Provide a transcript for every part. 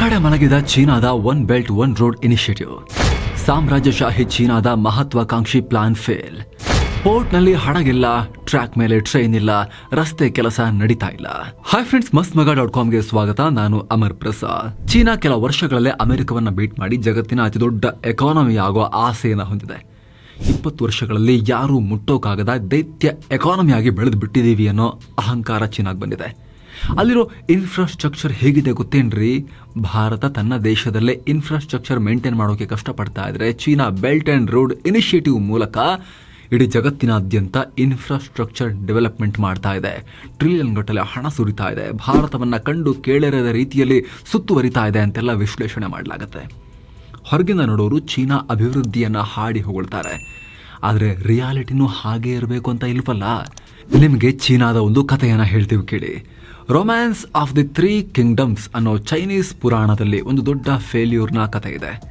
ಕಡೆ ಮಲಗಿದ ಚೀನಾದ one belt, one road initiative. ಸಾಮ್ರಾಜ್ಯಶಾಹಿ ಚೀನಾದ ಮಹತ್ವಾಕಾಂಕ್ಷಿ ಪ್ಲಾನ್ ಫೇಲ್. ಪೋರ್ಟ್ನಲ್ಲಿ ಹಡಗಿಲ್ಲ, ಟ್ರ್ಯಾಕ್ ಮೇಲೆ ಟ್ರೈನ್ ಇಲ್ಲ, ರಸ್ತೆ ಕೆಲಸ ನಡೀತಾ ಇಲ್ಲ. ಹಾಯ್ ಫ್ರೆಂಡ್ಸ್ ಮಸ್ತ್ ಮಗ ಡಾಟ್ ಕಾಮ್ಗೆ ಸ್ವಾಗತ. ನಾನು ಅಮರ್ ಪ್ರಸಾದ್. ಚೀನಾ ಕೆಲ ವರ್ಷಗಳಲ್ಲೇ ಅಮೆರಿಕವನ್ನ ಬೀಟ್ ಮಾಡಿ ಜಗತ್ತಿನ ಅತಿ ದೊಡ್ಡ ಎಕಾನಮಿ ಆಗೋ ಆಸೆಯನ್ನು ಹೊಂದಿದೆ. ಇಪ್ಪತ್ತು ವರ್ಷಗಳಲ್ಲಿ ಯಾರೂ ಮುಟ್ಟೋಕಾಗದ ದೈತ್ಯ ಎಕಾನಮಿಯಾಗಿ ಬೆಳೆದು ಬಿಟ್ಟಿದ್ದೀವಿ ಅನ್ನೋ ಅಹಂಕಾರ ಚೀನಾಗ್ ಬಂದಿದೆ. ಅಲ್ಲಿರೋ ಇನ್ಫ್ರಾಸ್ಟ್ರಕ್ಚರ್ ಹೇಗಿದೆ ಗೊತ್ತೇನ್ರಿ? ಭಾರತ ತನ್ನ ದೇಶದಲ್ಲೇ ಇನ್ಫ್ರಾಸ್ಟ್ರಕ್ಚರ್ ಮೇಂಟೈನ್ ಮಾಡೋಕೆ ಕಷ್ಟಪಡ್ತಾ ಇದ್ರೆ China belt and road initiative ಮೂಲಕ ಇಡೀ ಜಗತ್ತಿನಾದ್ಯಂತ ಇನ್ಫ್ರಾಸ್ಟ್ರಕ್ಚರ್ ಡೆವಲಪ್ಮೆಂಟ್ ಮಾಡ್ತಾ ಇದೆ. ಟ್ರಿಲಿಯನ್ ಗಟ್ಟಲೆ ಹಣ ಸುರಿತಾ ಇದೆ. ಭಾರತವನ್ನು ಕಂಡು ಕೇಳಿರದ ರೀತಿಯಲ್ಲಿ ಸುತ್ತುವರಿತಾ ಇದೆ ಅಂತೆಲ್ಲ ವಿಶ್ಲೇಷಣೆ ಮಾಡಲಾಗುತ್ತೆ. ಹೊರಗಿಂದ ನೋಡೋರು ಚೀನಾ ಅಭಿವೃದ್ಧಿಯನ್ನು ಹಾಡಿ ಹೊಗಳ್ತಾರೆ. ಆದರೆ ರಿಯಾಲಿಟಿನೂ ಹಾಗೇ ಇರಬೇಕು ಅಂತ ಇಲ್ವಲ್ಲ? ನಿಮಗೆ ಚೀನಾದ ಒಂದು ಕಥೆಯನ್ನು ಹೇಳ್ತೀವಿ ಕೇಳಿ. Romance of the three kingdoms ಅನ್ನೋ ಚೈನೀಸ್ ಪುರಾಣದಲ್ಲಿ ಒಂದು ದೊಡ್ಡ ಫೇಲ್ಯೂರ್ನ ಕಥೆ ಇದೆ.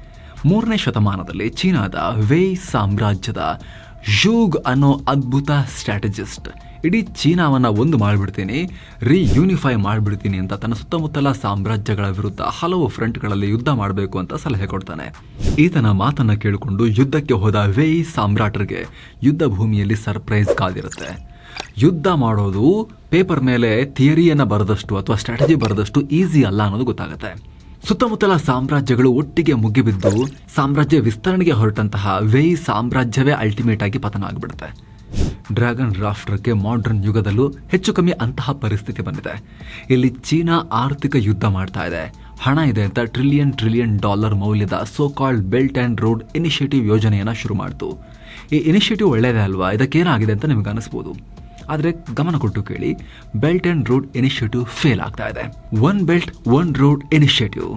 ಮೂರನೇ ಶತಮಾನದಲ್ಲಿ ಚೀನಾದ ವೇಯ್ ಸಾಮ್ರಾಜ್ಯದ ಝೂಗ್ ಅನ್ನೋ ಅದ್ಭುತ ಸ್ಟ್ರಾಟಜಿಸ್ಟ್ ಇಡೀ ಚೀನಾವನ್ನ ಒಂದು ಮಾಡಿಬಿಡ್ತೀನಿ ರೀಯೂನಿಫೈ ಮಾಡಿಬಿಡ್ತೀನಿ ಅಂತ ತನ್ನ ಸುತ್ತಮುತ್ತಲ ಸಾಮ್ರಾಜ್ಯಗಳ ವಿರುದ್ಧ ಹಲವು ಫ್ರಂಟ್ಗಳಲ್ಲಿ ಯುದ್ಧ ಮಾಡಬೇಕು ಅಂತ ಸಲಹೆ ಕೊಡ್ತಾನೆ. ಈತನ ಮಾತನ್ನು ಕೇಳಿಕೊಂಡು ಯುದ್ಧಕ್ಕೆ ಹೋದ ವೇಯ್ ಸಾಮ್ರಾಟರಿಗೆ ಯುದ್ಧ ಭೂಮಿಯಲ್ಲಿ ಸರ್ಪ್ರೈಸ್ ಕಾದಿರುತ್ತೆ. ಯುದ್ಧ ಮಾಡೋದು ಪೇಪರ್ ಮೇಲೆ ಥಿಯರಿಯನ್ನು ಬರೆದಷ್ಟು ಅಥವಾ ಸ್ಟ್ರಾಟಜಿ ಬರೆದಷ್ಟು ಈಸಿ ಅಲ್ಲ ಅನ್ನೋದು ಗೊತ್ತಾಗುತ್ತೆ. ಸುತ್ತಮುತ್ತಲ ಸಾಮ್ರಾಜ್ಯಗಳು ಒಟ್ಟಿಗೆ ಮುಗಿಬಿದ್ದು ಸಾಮ್ರಾಜ್ಯ ವಿಸ್ತರಣೆಗೆ ಹೊರಟಂತಹ ವೇಯ್ ಸಾಮ್ರಾಜ್ಯವೇ ಅಲ್ಟಿಮೇಟ್ ಆಗಿ ಪತನ ಆಗಿಬಿಡುತ್ತೆ. ಡ್ರ್ಯಾಗನ್ ರಾಷ್ಟ್ರಕ್ಕೆ ಮಾಡರ್ನ್ ಯುಗದಲ್ಲೂ ಹೆಚ್ಚು ಕಮ್ಮಿ ಅಂತಹ ಪರಿಸ್ಥಿತಿ ಬಂದಿದೆ. ಇಲ್ಲಿ ಚೀನಾ ಆರ್ಥಿಕ ಯುದ್ಧ ಮಾಡ್ತಾ ಇದೆ. ಹಣ ಇದೆ ಅಂತ ಟ್ರಿಲಿಯನ್ ಟ್ರಿಲಿಯನ್ ಡಾಲರ್ ಮೌಲ್ಯದ so called belt and road initiative ಯೋಜನೆಯನ್ನು ಶುರು ಮಾಡ್ತು. ಈ ಇನಿಷಿಯೇಟಿವ್ ಒಳ್ಳೆಯದೇ ಅಲ್ವಾ? ಇದಕ್ಕೇನಾಗಿದೆ ಅಂತ ನಿಮಗೆ ಅನಿಸ್ಬೋದು. ಆದರೆ ಗಮನ ಕೊಟ್ಟು ಕೇಳಿ belt and road initiative fail ಆಗ್ತಾ ಇದೆ. One belt one road initiative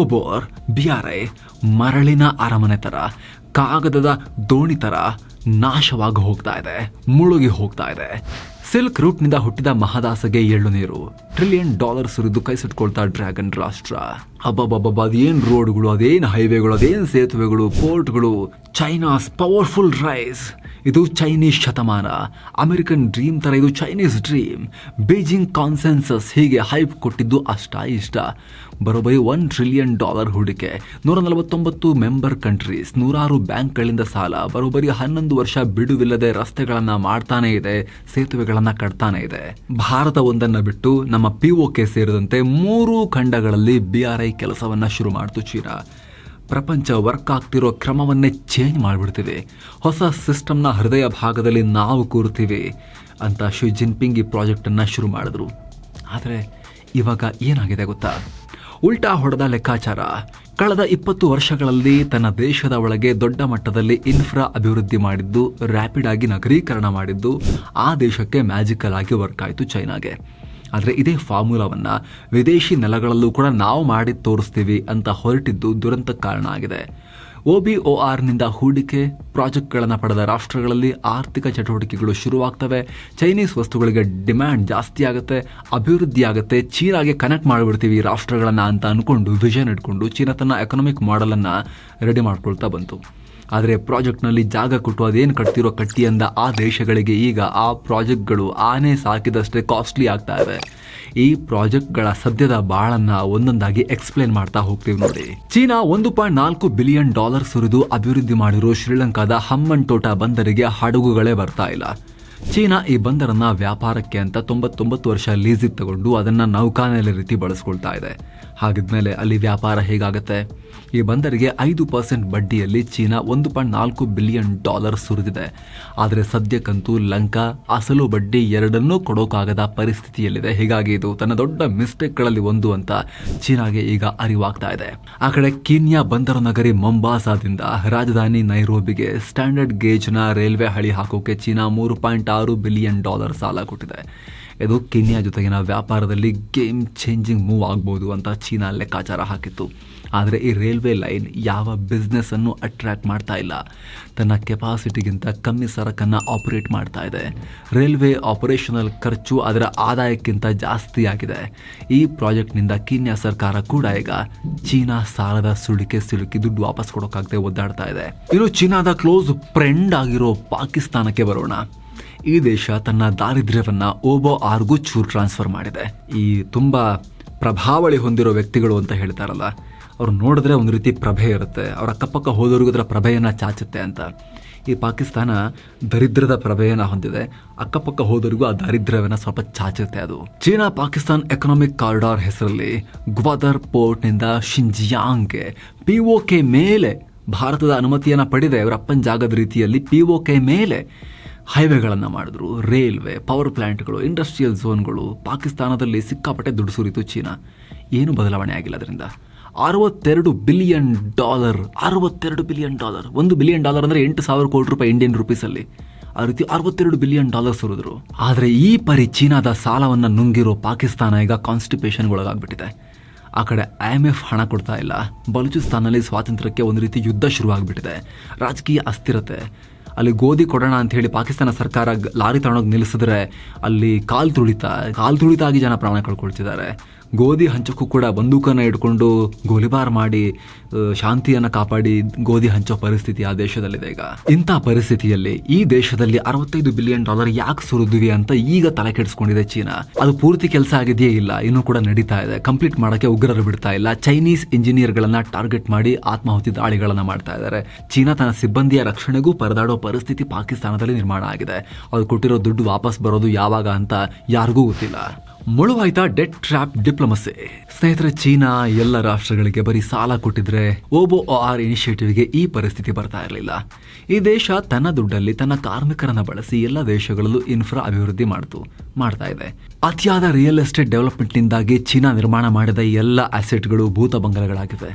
OBOR B R I ಮರಳಿನ ಅರಮನೆ ತರ, ಕಾಗದದ ದೋಣಿ ತರ ನಾಶವಾಗಿ ಹೋಗ್ತಾ ಇದೆ, ಮುಳುಗಿ ಹೋಗ್ತಾ ಇದೆ. ಸಿಲ್ಕ್ ರೂಟ್ನಿಂದ ಹುಟ್ಟಿದ ಮಹದಾಸಗೆ ಎಳ್ಳು ನೀರು ಟ್ರಿಲಿಯನ್ ಡಾಲರ್ ಸುರಿದು ಕೈ ಸುಟ್ಕೊಳ್ತಾ ಡ್ರ್ಯಾಗನ್ ರಾಷ್ಟ್ರ. ಅಬ್ಬಬ್ಬಬ್ಬ ಅದೇನ್ ರೋಡ್ಗಳು ಅದೇನ್ ಹೈವೇಗಳು ಅದೇನ್ ಸೇತುವೆಗಳು ಪೋರ್ಟ್ಗಳು ಚೈನಾಸ್ ಪವರ್ಫುಲ್ ರೈಸ್ ಇದು ಚೈನೀಸ್ ಶತಮಾನ. ಅಮೆರಿಕನ್ ಡ್ರೀಮ್ ಥರ ಇದು ಚೈನೀಸ್ ಡ್ರೀಮ್ ಬೀಜಿಂಗ್ ಕಾನ್ಸೆನ್ಸಸ್ ಹೀಗೆ ಹೈಪ್ ಕೊಟ್ಟಿದ್ದು ಅಷ್ಟ ಇಷ್ಟ. ಬರೋಬರಿ ಒನ್ ಟ್ರಿಲಿಯನ್ ಡಾಲರ್ ಹೂಡಿಕೆ. ನೂರ ನಲವತ್ತೊಂಬತ್ತು ಮೆಂಬರ್ ಕಂಟ್ರೀಸ್ ನೂರಾರು ಬ್ಯಾಂಕ್ಗಳಿಂದ ಸಾಲ. ಬರೋಬರಿ ಹನ್ನೊಂದು ವರ್ಷ ಬಿಡುವಿಲ್ಲದೆ ರಸ್ತೆಗಳನ್ನು ಮಾಡ್ತಾನೇ ಇದೆ, ಸೇತುವೆಗಳನ್ನು ಕಟ್ತಾನೆ ಇದೆ. ಭಾರತ ಒಂದನ್ನು ಬಿಟ್ಟು ನಮ್ಮ ಪಿ ಸೇರಿದಂತೆ ಮೂರು ಖಂಡಗಳಲ್ಲಿ ಬಿಆರ್ಐ ಕೆಲಸವನ್ನು ಶುರು ಮಾಡ್ತು ಚೀನಾ. ಪ್ರಪಂಚ ವರ್ಕ್ ಆಗ್ತಿರೋ ಕ್ರಮವನ್ನೇ ಚೇಂಜ್ ಮಾಡಿಬಿಡ್ತೀವಿ ಹೊಸ ಸಿಸ್ಟಮ್ನ ಹೃದಯ ಭಾಗದಲ್ಲಿ ನಾವು ಕೂರ್ತೀವಿ ಅಂತ ಶಿ ಜಿನ್ಪಿಂಗ್ ಈ ಪ್ರಾಜೆಕ್ಟನ್ನು ಶುರು ಮಾಡಿದ್ರು. ಆದರೆ ಇವಾಗ ಏನಾಗಿದೆ ಗೊತ್ತಾ? ಉಲ್ಟಾ ಹೊಡೆದ ಲೆಕ್ಕಾಚಾರ. ಕಳೆದ ಇಪ್ಪತ್ತು ವರ್ಷಗಳಲ್ಲಿ ತನ್ನ ದೇಶದ ಒಳಗೆ ದೊಡ್ಡ ಮಟ್ಟದಲ್ಲಿ ಇನ್ಫ್ರಾ ಅಭಿವೃದ್ಧಿ ಮಾಡಿದ್ದು ರ್ಯಾಪಿಡ್ ಆಗಿ ನಗರೀಕರಣ ಮಾಡಿದ್ದು, ಆ ದೇಶಕ್ಕೆ ಮ್ಯಾಜಿಕಲ್ ಆಗಿ ವರ್ಕ್ ಆಯಿತು ಚೈನಾಗೆ. ಆದರೆ ಇದೇ ಫಾರ್ಮುಲಾವನ್ನು ವಿದೇಶಿ ನೆಲಗಳಲ್ಲೂ ಕೂಡ ನಾವು ಮಾಡಿ ತೋರಿಸ್ತೀವಿ ಅಂತ ಹೊರಟಿದ್ದು ದುರಂತ ಕಾರಣ ಆಗಿದೆ. ಒ ಬಿ ಒ ಆರ್ನಿಂದ ಹೂಡಿಕೆ ಪ್ರಾಜೆಕ್ಟ್ಗಳನ್ನು ಪಡೆದ ರಾಷ್ಟ್ರಗಳಲ್ಲಿ ಆರ್ಥಿಕ ಚಟುವಟಿಕೆಗಳು ಶುರುವಾಗ್ತವೆ. ಚೈನೀಸ್ ವಸ್ತುಗಳಿಗೆ ಡಿಮ್ಯಾಂಡ್ ಜಾಸ್ತಿ ಆಗುತ್ತೆ. ಅಭಿವೃದ್ಧಿ ಆಗುತ್ತೆ. ಚೀನಾಗೆ ಕನೆಕ್ಟ್ ಮಾಡಿಬಿಡ್ತೀವಿ ರಾಷ್ಟ್ರಗಳನ್ನು ಅಂತ ಅಂದ್ಕೊಂಡು ವಿಷನ್ ಇಟ್ಕೊಂಡು ಚೀನಾ ತನ್ನ ಎಕನಾಮಿಕ್ ಮಾಡೆಲನ್ನು ರೆಡಿ ಮಾಡ್ಕೊಳ್ತಾ ಬಂತು. ಆದರೆ ಪ್ರಾಜೆಕ್ಟ್ನಲ್ಲಿ ಜಾಗ ಕೊಟ್ಟು ಅದೇನು ಕಟ್ತಿರೋ ಕಟ್ಟಿ ಅಂದ ಆ ದೇಶಗಳಿಗೆ ಈಗ ಆ ಪ್ರಾಜೆಕ್ಟ್ಗಳು ಆನೆ ಸಾಕಿದಷ್ಟೇ ಕಾಸ್ಟ್ಲಿ ಆಗ್ತಾ ಇವೆ. ಈ ಪ್ರಾಜೆಕ್ಟ್ಗಳ ಸದ್ಯದ ಬಾಳನ್ನ ಒಂದೊಂದಾಗಿ ಎಕ್ಸ್ಪ್ಲೇನ್ ಮಾಡ್ತಾ ಹೋಗ್ತೀವಿ ನೋಡಿ. ಚೀನಾ ಒಂದು ಪಾಯಿಂಟ್ ನಾಲ್ಕು ಬಿಲಿಯನ್ ಡಾಲರ್ ಸುರಿದು ಅಭಿವೃದ್ಧಿ ಮಾಡಿರೋ ಶ್ರೀಲಂಕಾದ ಹಮ್ಮನ್ ತೋಟ ಬಂದರಿಗೆ ಹಡಗುಗಳೇ ಬರ್ತಾ ಇಲ್ಲ. ಚೀನಾ ಈ ಬಂದರನ್ನ ವ್ಯಾಪಾರಕ್ಕೆ ಅಂತ ತೊಂಬತ್ತೊಂಬತ್ತು ವರ್ಷ ಲೀಸಿಗೆ ತಗೊಂಡು ಅದನ್ನ ನೌಕಾನೆಲೆ ರೀತಿ ಬಳಸ್ಕೊಳ್ತಾ ಇದೆ. ಹಾಗಿದ್ಮೇಲೆ ಅಲ್ಲಿ ವ್ಯಾಪಾರ ಹೇಗಾಗುತ್ತೆ? ಈ ಬಂದರಿಗೆ ಐದು ಪರ್ಸೆಂಟ್ ಬಡ್ಡಿಯಲ್ಲಿ ಚೀನಾ ಒಂದು ಪಾಯಿಂಟ್ ನಾಲ್ಕು ಬಿಲಿಯನ್ ಡಾಲರ್ ಸುರಿದಿದೆ. ಆದರೆ ಸದ್ಯಕ್ಕಂತೂ ಲಂಕಾ ಅಸಲು ಬಡ್ಡಿ ಎರಡನ್ನೂ ಕೊಡೋಕ್ಕಾಗದ ಪರಿಸ್ಥಿತಿಯಲ್ಲಿದೆ. ಹೀಗಾಗಿ ಇದು ತನ್ನ ದೊಡ್ಡ ಮಿಸ್ಟೇಕ್ಗಳಲ್ಲಿ ಒಂದು ಅಂತ ಚೀನಾಗೆ ಈಗ ಅರಿವಾಗ್ತಾ ಇದೆ. ಆ ಕಡೆ ಕೀನ್ಯಾ ಬಂದರು ನಗರಿ ಮೊಂಬಾಸಾದಿಂದ ರಾಜಧಾನಿ ನೈರೋಬಿಗೆ ಸ್ಟ್ಯಾಂಡರ್ಡ್ ಗೇಜ್ನ ರೈಲ್ವೆ ಹಳಿ ಹಾಕೋಕೆ ಚೀನಾ ಮೂರು ಪಾಯಿಂಟ್ ಆರು ಬಿಲಿಯನ್ ಡಾಲರ್ ಸಾಲ ಕೊಟ್ಟಿದೆ. ಇದು ಕೆನ್ಯಾ ಜೊತೆಗಿನ ವ್ಯಾಪಾರದಲ್ಲಿ ಗೇಮ್ ಚೇಂಜಿಂಗ್ ಮೂವ್ ಆಗ್ಬೋದು ಅಂತ ಚೀನಾ ಲೆಕ್ಕಾಚಾರ ಹಾಕಿತ್ತು. ಆದರೆ ಈ ರೈಲ್ವೆ ಲೈನ್ ಯಾವ ಬಿಸ್ನೆಸ್ಸನ್ನು ಅಟ್ರ್ಯಾಕ್ಟ್ ಮಾಡ್ತಾ ಇಲ್ಲ. ತನ್ನ ಕೆಪಾಸಿಟಿಗಿಂತ ಕಮ್ಮಿ ಸರಕನ್ನು ಆಪರೇಟ್ ಮಾಡ್ತಾ ಇದೆ. ರೈಲ್ವೆ ಆಪರೇಷನಲ್ ಖರ್ಚು ಅದರ ಆದಾಯಕ್ಕಿಂತ ಜಾಸ್ತಿ ಆಗಿದೆ. ಈ ಪ್ರಾಜೆಕ್ಟ್ನಿಂದ ಕೀನ್ಯಾ ಸರ್ಕಾರ ಕೂಡ ಈಗ ಚೀನಾ ಸಾಲದ ಸುಳಿಕೆ ಸಿಲುಕಿ ದುಡ್ಡು ವಾಪಸ್ ಕೊಡೋಕ್ಕಾಗದೆ ಒದ್ದಾಡ್ತಾ ಇದೆ. ಇನ್ನು ಚೀನಾದ ಕ್ಲೋಸ್ ಫ್ರೆಂಡ್ ಆಗಿರೋ ಪಾಕಿಸ್ತಾನಕ್ಕೆ ಬರೋಣ. ಈ ದೇಶ ತನ್ನ ದಾರಿದ್ರ್ಯವನ್ನು ಓಬೋ ಆರ್ಗೂ ಚೂರು ಟ್ರಾನ್ಸ್ಫರ್ ಮಾಡಿದೆ. ಈ ತುಂಬ ಪ್ರಭಾವಳಿ ಹೊಂದಿರೋ ವ್ಯಕ್ತಿಗಳು ಅಂತ ಹೇಳ್ತಾರಲ್ಲ, ಅವ್ರು ನೋಡಿದ್ರೆ ಒಂದು ರೀತಿ ಪ್ರಭೆ ಇರುತ್ತೆ, ಅವ್ರ ಅಕ್ಕಪಕ್ಕ ಹೋದವ್ರಿಗೂ ಅದರ ಪ್ರಭೆಯನ್ನು ಚಾಚುತ್ತೆ ಅಂತ. ಈ ಪಾಕಿಸ್ತಾನ ದರಿದ್ರದ ಪ್ರಭೆಯನ್ನು ಹೊಂದಿದೆ, ಅಕ್ಕಪಕ್ಕ ಹೋದವರಿಗೂ ಆ ದಾರಿದ್ರ್ಯವನ್ನು ಸ್ವಲ್ಪ ಚಾಚುತ್ತೆ ಅದು. ಚೀನಾ ಪಾಕಿಸ್ತಾನ್ ಎಕನಾಮಿಕ್ ಕಾರಿಡಾರ್ ಹೆಸರಲ್ಲಿ ಗ್ವಾದರ್ ಪೋರ್ಟ್ನಿಂದ ಶಿಂಜಿಯಾಂಗ್ಗೆ ಪಿ ಒ ಕೆ ಮೇಲೆ ಭಾರತದ ಅನುಮತಿಯನ್ನು ಪಡೆದೆ, ಅವರ ಅಪ್ಪನ ಜಾಗದ ರೀತಿಯಲ್ಲಿ ಪಿ ಒ ಕೆ ಮೇಲೆ ಹೈವೇಗಳನ್ನು ಮಾಡಿದ್ರು. ರೈಲ್ವೆ ಪವರ್ ಪ್ಲ್ಯಾಂಟ್ಗಳು ಇಂಡಸ್ಟ್ರಿಯಲ್ ಝೋನ್ಗಳು ಪಾಕಿಸ್ತಾನದಲ್ಲಿ ಸಿಕ್ಕಾಪಟ್ಟೆ ದುಡ್ಡು ಸುರಿತು ಚೀನಾ. ಏನು ಬದಲಾವಣೆ ಆಗಿಲ್ಲ ಅದರಿಂದ. ಅರವತ್ತೆರಡು ಬಿಲಿಯನ್ ಡಾಲರ್ ಅರವತ್ತೆರಡು ಬಿಲಿಯನ್ ಡಾಲರ್ ಒಂದು ಬಿಲಿಯನ್ ಡಾಲರ್ ಅಂದರೆ ಎಂಟು ಸಾವಿರ ಕೋಟಿ ರೂಪಾಯಿ ಇಂಡಿಯನ್ ರುಪೀಸಲ್ಲಿ ಆ ರೀತಿ ಅರವತ್ತೆರಡು ಬಿಲಿಯನ್ ಡಾಲರ್ ಸುರಿದ್ರು. ಆದರೆ ಈ ಪರಿ ಚೀನಾದ ಸಾಲವನ್ನು ನುಂಗಿರೋ ಪಾಕಿಸ್ತಾನ ಈಗ ಕಾನ್ಸ್ಟಿಪೇಷನ್ಗೆ ಆ ಕಡೆ ಐ ಎಂ ಎಫ್ ಹಣ ಕೊಡ್ತಾ ಇಲ್ಲ. ಬಲೂಚಿಸ್ತಾನಲ್ಲಿ ಸ್ವಾತಂತ್ರ್ಯಕ್ಕೆ ಒಂದು ರೀತಿ ಯುದ್ಧ ಶುರುವಾಗ್ಬಿಟ್ಟಿದೆ. ರಾಜಕೀಯ ಅಸ್ಥಿರತೆ. ಅಲ್ಲಿ ಗೋಧಿ ಕೊಡೋಣ ಅಂತ ಹೇಳಿ ಪಾಕಿಸ್ತಾನ ಸರ್ಕಾರ ಲಾರಿ ತಗೊಂಡೋಗಿ ನಿಲ್ಲಿಸಿದ್ರೆ ಅಲ್ಲಿ ಕಾಲು ತುಳಿತ ಕಾಲು ತುಳಿತ ಆಗಿ ಜನ ಪ್ರಾಣ ಕಳ್ಕೊಳ್ತಿದ್ದಾರೆ. ಗೋಧಿ ಹಂಚಕ್ಕೂ ಕೂಡ ಬಂದೂಕನ್ನು ಇಟ್ಕೊಂಡು ಗೋಲಿಬಾರ್ ಮಾಡಿ ಶಾಂತಿಯನ್ನು ಕಾಪಾಡಿ ಗೋಧಿ ಹಂಚೋ ಪರಿಸ್ಥಿತಿ ಆ ದೇಶದಲ್ಲಿದೆ ಈಗ. ಇಂಥ ಪರಿಸ್ಥಿತಿಯಲ್ಲಿ ಈ ದೇಶದಲ್ಲಿ ಅರವತ್ತೈದು ಬಿಲಿಯನ್ ಡಾಲರ್ ಯಾಕೆ ಸುರಿದಿವೆ ಅಂತ ಈಗ ತಲೆ ಕೆಡಿಸ್ಕೊಂಡಿದೆ ಚೀನಾ. ಅದು ಪೂರ್ತಿ ಕೆಲಸ ಆಗಿದೆಯೇ ಇಲ್ಲ, ಇನ್ನೂ ಕೂಡ ನಡೀತಾ ಇದೆ. ಕಂಪ್ಲೀಟ್ ಮಾಡೋಕ್ಕೆ ಉಗ್ರರು ಬಿಡ್ತಾ ಇಲ್ಲ. ಚೈನೀಸ್ ಇಂಜಿನಿಯರ್ಗಳನ್ನ ಟಾರ್ಗೆಟ್ ಮಾಡಿ ಆತ್ಮಾಹುತಿ ದಾಳಿಗಳನ್ನು ಮಾಡ್ತಾ ಇದ್ದಾರೆ ಚೀನಾ ತನ್ನ ಸಿಬ್ಬಂದಿಯ ರಕ್ಷಣೆಗೂ ಪರದಾಡೋ ಪರಿಸ್ಥಿತಿ ಪಾಕಿಸ್ತಾನದಲ್ಲಿ ನಿರ್ಮಾಣ ಆಗಿದೆ. ಅದು ಕೊಟ್ಟಿರೋ ದುಡ್ಡು ವಾಪಸ್ ಬರೋದು ಯಾವಾಗ ಅಂತ ಯಾರಿಗೂ ಗೊತ್ತಿಲ್ಲ. ಮುಳುವಾಯ್ತಾ ಡೆಟ್ ಟ್ರ್ಯಾಪ್ ಡಿಪ್ಲೊಮಸಿ. ಸ್ನೇಹಿತರೆ, ಚೀನಾ ಎಲ್ಲ ರಾಷ್ಟ್ರಗಳಿಗೆ ಬರೀ ಸಾಲ ಕೊಟ್ಟಿದ್ರೆ ಓಬೋ ಆರ್ ಇನಿಷಿಯೇಟಿವ್ಗೆ ಈ ಪರಿಸ್ಥಿತಿ ಬರ್ತಾ ಇರಲಿಲ್ಲ. ಈ ದೇಶ ತನ್ನ ದುಡ್ಡಲ್ಲಿ ತನ್ನ ಕಾರ್ಮಿಕರನ್ನ ಬಳಸಿ ಎಲ್ಲ ದೇಶಗಳಲ್ಲೂ ಇನ್ಫ್ರಾ ಅಭಿವೃದ್ಧಿ ಮಾಡ್ತು, ಮಾಡ್ತಾ ಇದೆ. ಅತಿಯಾದ ರಿಯಲ್ ಎಸ್ಟೇಟ್ ಡೆವಲಪ್ಮೆಂಟ್ನಿಂದಾಗಿ ಚೀನಾ ನಿರ್ಮಾಣ ಮಾಡಿದ ಎಲ್ಲ ಅಸೆಟ್ಗಳು ಭೂತ ಬಂಗಲೆಗಳಾಗಿವೆ.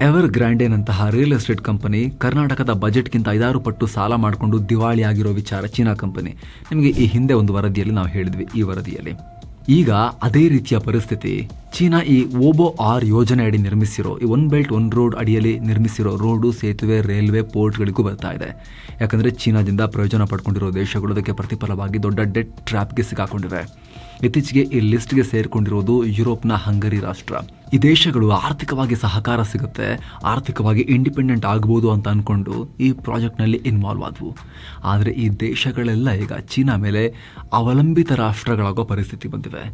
ಎವರ್ ಗ್ರ್ಯಾಂಡೇನಂತಹ ರಿಯಲ್ ಎಸ್ಟೇಟ್ ಕಂಪನಿ ಕರ್ನಾಟಕದ ಬಜೆಟ್ಗಿಂತ ಐದಾರು ಪಟ್ಟು ಸಾಲ ಮಾಡಿಕೊಂಡು ದಿವಾಳಿ ಆಗಿರೋ ವಿಚಾರ ಚೀನಾ ಕಂಪನಿ. ನಿಮಗೆ ಈ ಹಿಂದೆ ಒಂದು ವರದಿಯಲ್ಲಿ ನಾವು ಹೇಳಿದ್ವಿ, ಈ ವರದಿಯಲ್ಲಿ. ಈಗ ಅದೇ ರೀತಿಯ ಪರಿಸ್ಥಿತಿ. ಚೀನಾ ಈ ಓಬೋ ಆರ್ ಯೋಜನೆ ಅಡಿ ನಿರ್ಮಿಸಿರೋ, ಈ ಒನ್ ಬೆಲ್ಟ್ ಒನ್ ರೋಡ್ ಅಡಿಯಲ್ಲಿ ನಿರ್ಮಿಸಿರೋ ರೋಡು ಸೇತುವೆ, ರೈಲ್ವೆ ಪೋರ್ಟ್ಗಳಿಗೂ ಬರ್ತಾ ಇದೆ. ಯಾಕಂದರೆ ಚೀನಾದಿಂದ ಪ್ರಯೋಜನ ಪಡ್ಕೊಂಡಿರೋ ದೇಶಗಳು ಅದಕ್ಕೆ ಪ್ರತಿಫಲವಾಗಿ ದೊಡ್ಡ ಡೆಟ್ ಟ್ರ್ಯಾಪ್ಗೆ ಸಿಕ್ಕಾಕೊಂಡಿವೆ. ಇತ್ತೀಚೆಗೆ ಈ ಲಿಸ್ಟ್ಗೆ ಸೇರಿಕೊಂಡಿರೋದು ಯುರೋಪ್ನ ಹಂಗರಿ ರಾಷ್ಟ್ರ. ಈ ದೇಶಗಳು ಆರ್ಥಿಕವಾಗಿ ಸಹಕಾರ ಸಿಗುತ್ತೆ, ಆರ್ಥಿಕವಾಗಿ ಇಂಡಿಪೆಂಡೆಂಟ್ ಆಗ್ಬೋದು ಅಂತ ಅಂದ್ಕೊಂಡು ಈ ಪ್ರಾಜೆಕ್ಟ್ನಲ್ಲಿ ಇನ್ವಾಲ್ವ್ ಆದವು. ಆದರೆ ಈ ದೇಶಗಳೆಲ್ಲ ಈಗ ಚೀನಾ ಮೇಲೆ ಅವಲಂಬಿತ ರಾಷ್ಟ್ರಗಳಾಗೋ ಪರಿಸ್ಥಿತಿ ಬಂದಿವೆ.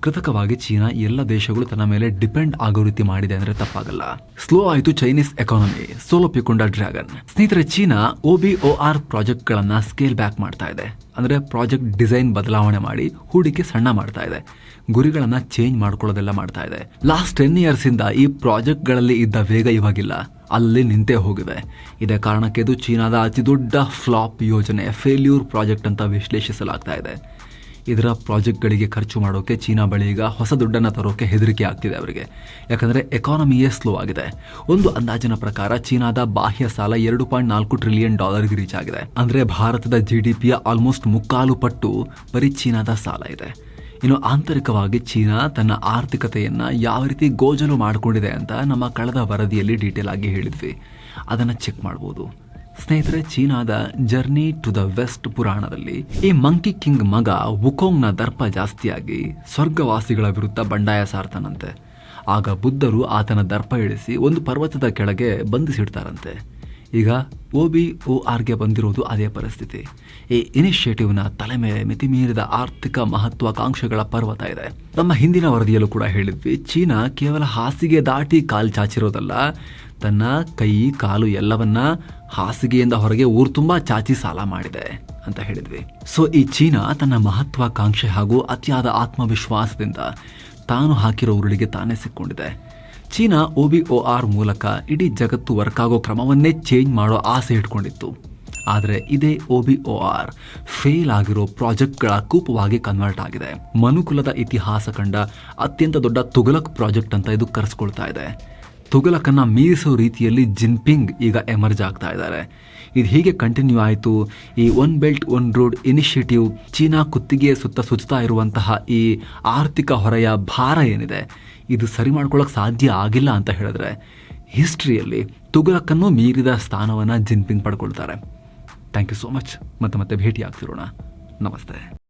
ಕೃತಕವಾಗಿ ಚೀನಾ ಎಲ್ಲ ದೇಶಗಳು ತನ್ನ ಮೇಲೆ ಡಿಪೆಂಡ್ ಆಗೋ ರೀತಿ ಮಾಡಿದೆ ಅಂದ್ರೆ ತಪ್ಪಾಗಲ್ಲ. ಸ್ಲೋ ಆಯಿತು ಚೈನೀಸ್ ಎಕಾನಮಿ, ಸೋಲೊಪ್ಪಿಕೊಂಡ ಡ್ರ್ಯಾಗನ್. ಸ್ನೇಹಿತರೆ, China O B O R ಪ್ರಾಜೆಕ್ಟ್ಗಳನ್ನ scale back ಮಾಡ್ತಾ ಇದೆ. ಅಂದ್ರೆ ಪ್ರಾಜೆಕ್ಟ್ ಡಿಸೈನ್ ಬದಲಾವಣೆ ಮಾಡಿ ಹೂಡಿಕೆ ಸಣ್ಣ ಮಾಡ್ತಾ ಇದೆ. ಗುರಿಗಳನ್ನ ಚೇಂಜ್ ಮಾಡ್ಕೊಳ್ಳೋದೆಲ್ಲ ಮಾಡ್ತಾ ಇದೆ. ಲಾಸ್ಟ್ ಟೆನ್ ಇಯರ್ಸ್ ಇಂದ ಈ ಪ್ರಾಜೆಕ್ಟ್ಗಳಲ್ಲಿ ಇದ್ದ ವೇಗ ಇವಾಗಿಲ್ಲ. ಅಲ್ಲಿ ನಿಂತೇ ಹೋಗಿದೆ. ಇದೇ ಕಾರಣಕ್ಕೆ ಇದು ಚೀನಾದ ಅತಿ ದೊಡ್ಡ ಫ್ಲಾಪ್ ಯೋಜನೆ, ಫೇಲ್ಯೂರ್ ಪ್ರಾಜೆಕ್ಟ್ ಅಂತ ವಿಶ್ಲೇಷಿಸಲಾಗ್ತಾ ಇದೆ. ಇದರ ಪ್ರಾಜೆಕ್ಟ್ಗಳಿಗೆ ಖರ್ಚು ಮಾಡೋಕೆ ಚೀನಾ ಬಳಿ ಈಗ ಹೊಸ ದುಡ್ಡನ್ನು ತರೋಕ್ಕೆ ಹೆದರಿಕೆ ಆಗ್ತಿದೆ ಅವರಿಗೆ. ಯಾಕಂದರೆ ಎಕಾನಮಿಯೇ ಸ್ಲೋ ಆಗಿದೆ. ಒಂದು ಅಂದಾಜಿನ ಪ್ರಕಾರ ಚೀನಾದ ಬಾಹ್ಯ ಸಾಲ ಎರಡು ಪಾಯಿಂಟ್ ನಾಲ್ಕು ಟ್ರಿಲಿಯನ್ ಡಾಲರ್ಗೆ ರೀಚ್ ಆಗಿದೆ. ಅಂದರೆ ಭಾರತದ ಜಿ ಡಿ ಪಿಯ ಆಲ್ಮೋಸ್ಟ್ ಮುಕ್ಕಾಲು ಪಟ್ಟು ಬರೀ ಚೀನಾದ ಸಾಲ ಇದೆ. ಇನ್ನು ಆಂತರಿಕವಾಗಿ ಚೀನಾ ತನ್ನ ಆರ್ಥಿಕತೆಯನ್ನು ಯಾವ ರೀತಿ ಗೋಜಲು ಮಾಡಿಕೊಂಡಿದೆ ಅಂತ ನಮ್ಮ ಕಳೆದ ವರದಿಯಲ್ಲಿ ಡೀಟೇಲ್ ಆಗಿ ಹೇಳಿದ್ವಿ. ಅದನ್ನು ಚೆಕ್ ಮಾಡ್ಬೋದು. ಸ್ನೇಹಿತರೆ, ಚೀನಾದ ಜರ್ನಿ ಟು ದ ವೆಸ್ಟ್ ಪುರಾಣದಲ್ಲಿ ಈ ಮಂಕಿ ಕಿಂಗ್ ಮಗ ವುಕೋಂಗ್ನ ದರ್ಪ ಜಾಸ್ತಿಯಾಗಿ ಸ್ವರ್ಗವಾಸಿಗಳ ವಿರುದ್ಧ ಬಂಡಾಯ ಸಾರ್ತಾನಂತೆ. ಆಗ ಬುದ್ಧರು ಆತನ ದರ್ಪ ಇಳಿಸಿ ಒಂದು ಪರ್ವತದ ಕೆಳಗೆ ಬಂಧಿಸಿಡ್ತಾರಂತೆ. ಈಗ ಒ ಬಿ ಒ ಆರ್ಗೆ ಬಂದಿರೋದು ಅದೇ ಪರಿಸ್ಥಿತಿ. ಈ ಇನಿಷಿಯೇಟಿವ್ನ ತಲೆ ಮೇಲೆ ಮಿತಿಮೀರಿದ ಆರ್ಥಿಕ ಮಹತ್ವಾಕಾಂಕ್ಷೆಗಳ ಪರ್ವತ ಇದೆ. ನಮ್ಮ ಹಿಂದಿನ ವರದಿಯಲ್ಲೂ ಕೂಡ ಹೇಳಿದ್ವಿ, ಚೀನಾ ಕೇವಲ ಹಾಸಿಗೆ ದಾಟಿ ಕಾಲು ಚಾಚಿರೋದಲ್ಲ. ತನ್ನ ಕೈ, ಕಾಲು ಎಲ್ಲವನ್ನ ಹಾಸಿಗೆಯಿಂದ ಹೊರಗೆ ಊರು ತುಂಬ ಚಾಚಿ ಸಾಲ ಮಾಡಿದೆ ಅಂತ ಹೇಳಿದ್ವಿ. ಸೊ, ಈ ಚೀನಾ ತನ್ನ ಮಹತ್ವಾಕಾಂಕ್ಷೆ ಹಾಗೂ ಅತಿಯಾದ ಆತ್ಮವಿಶ್ವಾಸದಿಂದ ತಾನು ಹಾಕಿರೋ ಉರುಳಿಗೆ ತಾನೇ ಸಿಕ್ಕೊಂಡಿದೆ. ಚೀನಾ ಒ ಒ ಆರ್ ಮೂಲಕ ಇಡೀ ಜಗತ್ತು ವರ್ಕ್ ಆಗೋ ಕ್ರಮವನ್ನೇ ಚೇಂಜ್ ಮಾಡೋ ಆಸೆ ಇಟ್ಕೊಂಡಿತ್ತು. ಆದರೆ ಇದೇ ಒ ಒ ಆರ್ ಫೇಲ್ ಆಗಿರೋ ಪ್ರಾಜೆಕ್ಟ್ಗಳ ಕೂಪವಾಗಿ ಕನ್ವರ್ಟ್ ಆಗಿದೆ. ಮನುಕುಲದ ಇತಿಹಾಸ ಕಂಡ ಅತ್ಯಂತ ದೊಡ್ಡ ತುಗಲಕ್ ಪ್ರಾಜೆಕ್ಟ್ ಅಂತ ಇದು ಕರೆಸ್ಕೊಳ್ತಾ ಇದೆ. ತುಗಲಕನ್ನು ಮೀರಿಸೋ ರೀತಿಯಲ್ಲಿ ಜಿನ್ಪಿಂಗ್ ಈಗ ಎಮರ್ಜ್ ಆಗ್ತಾ ಇದ್ದಾರೆ. ಇದು ಹೀಗೆ ಕಂಟಿನ್ಯೂ ಆಯಿತು. ಈ one belt one road initiative China ಕುತ್ತಿಗೆಯ ಸುತ್ತ ಸುತ್ತಾ ಇರುವಂತಹ ಈ ಆರ್ಥಿಕ ಹೊರೆಯ ಭಾರ ಏನಿದೆ? ಇದು ಸರಿ ಮಾಡ್ಕೊಳ್ಳೋಕೆ ಸಾಧ್ಯ ಆಗಿಲ್ಲ ಅಂತ ಹೇಳಿದ್ರೆ ಹಿಸ್ಟ್ರಿಯಲ್ಲಿ ತುಗಲಕ್ಕನ್ನು ಮೀರಿದ ಸ್ಥಾನವನ್ನು ಜಿನ್ಪಿಂಗ್ ಪಡ್ಕೊಳ್ತಾರೆ. ಥ್ಯಾಂಕ್ ಯು ಸೋ ಮಚ್ ಮತ್ತೆ ಮತ್ತೆ ಭೇಟಿ ಆಗ್ತಿರೋಣ ನಮಸ್ತೆ.